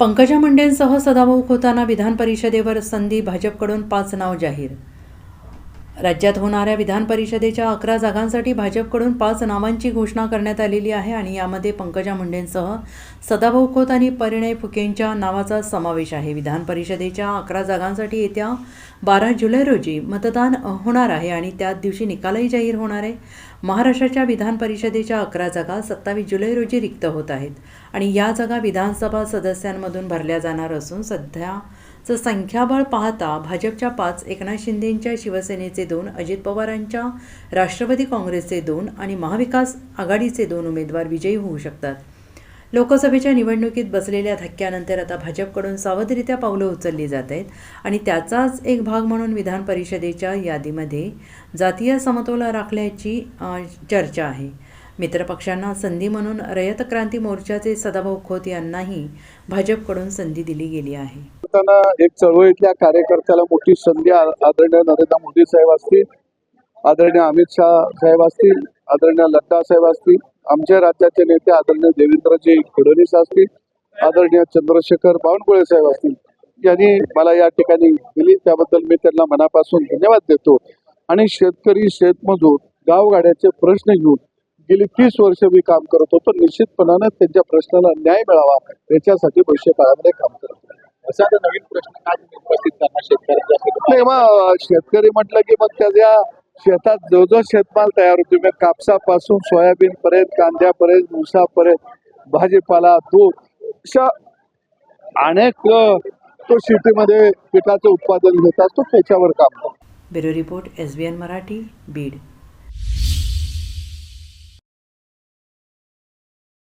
पंकजा मुंडेंसह सदाभाऊ खोताना विधान परिषदेवर संधी भाजपकडून पाच नाव जाहीर राज्यात होणाऱ्या विधान परिषदेच्या अकरा जागांसाठी भाजपकडून पाच नावांची घोषणा करण्यात आलेली आहे आणि यामध्ये पंकजा मुंडेंसह सदाभाऊ खोत आणि परिणय फुकेंच्या नावाचा समावेश आहे. विधान परिषदेच्या अकरा जागांसाठी येत्या बारा जुलै रोजी मतदान होणार आहे आणि त्याच दिवशी निकालही जाहीर होणार आहे. महाराष्ट्राच्या विधान परिषदेच्या अकरा जागा सत्तावीस जुलै रोजी रिक्त होत आहेत आणि या जागा विधानसभा सदस्यांमधून भरल्या जाणार असून सध्या तर संख्याबळ पाहता भाजपच्या पाच एकनाथ शिंदेंच्या शिवसेनेचे दोन अजित पवारांच्या राष्ट्रवादी काँग्रेसचे दोन आणि महाविकास आघाडीचे दोन उमेदवार विजयी होऊ शकतात. लोकसभेच्या निवडणुकीत बसलेल्या धक्क्यानंतर आता भाजपकडून सावधरित्या पावलं उचलली जात आहेत आणि त्याचाच एक भाग म्हणून विधान परिषदेच्या यादीमध्ये जातीय समतोल राखल्याची चर्चा आहे. मित्रपक्षांना संधी म्हणून रयत क्रांती मोर्चाचे सदाभाऊ खोत यांनाही भाजपकडून संधी दिली गेली आहे. करताना एक चळवळीतल्या कार्यकर्त्याला मोठी संधी आदरणीय नरेंद्र मोदी साहेब असतील आदरणीय अमित शाह साहेब असतील आदरणीय लड्डा साहेब असतील आमच्या राज्याचे नेते आदरणीय देवेंद्रजी फडणवीस असतील आदरणीय चंद्रशेखर बावनकुळे साहेब असतील यांनी मला या ठिकाणी दिली. त्याबद्दल मी त्यांना मनापासून धन्यवाद देतो. आणि शेतकरी शेतमजूर गावगाड्याचे प्रश्न घेऊन गेली तीस वर्ष मी काम करत होतो. निश्चितपणानं त्यांच्या प्रश्नाला न्याय मिळावा. याच्यासाठी भविष्य काळामध्ये काम करतो असा आता नवीन प्रश्न काय उपस्थित करणार शेतकऱ्यांच्या नाही मग शेतकरी म्हटलं की मग त्याच्या शेतात जो जो शेतमाल तयार होतो मग कापसापासून सोयाबीन पर्यंत कांद्यापर्यंत ऊसापर्यंत भाजीपाला दूध अशा अनेक तो शेतीमध्ये पिकाचं उत्पादन घेत असतो त्याच्यावर काम करतो. Bureau report S B N Marathi Beed.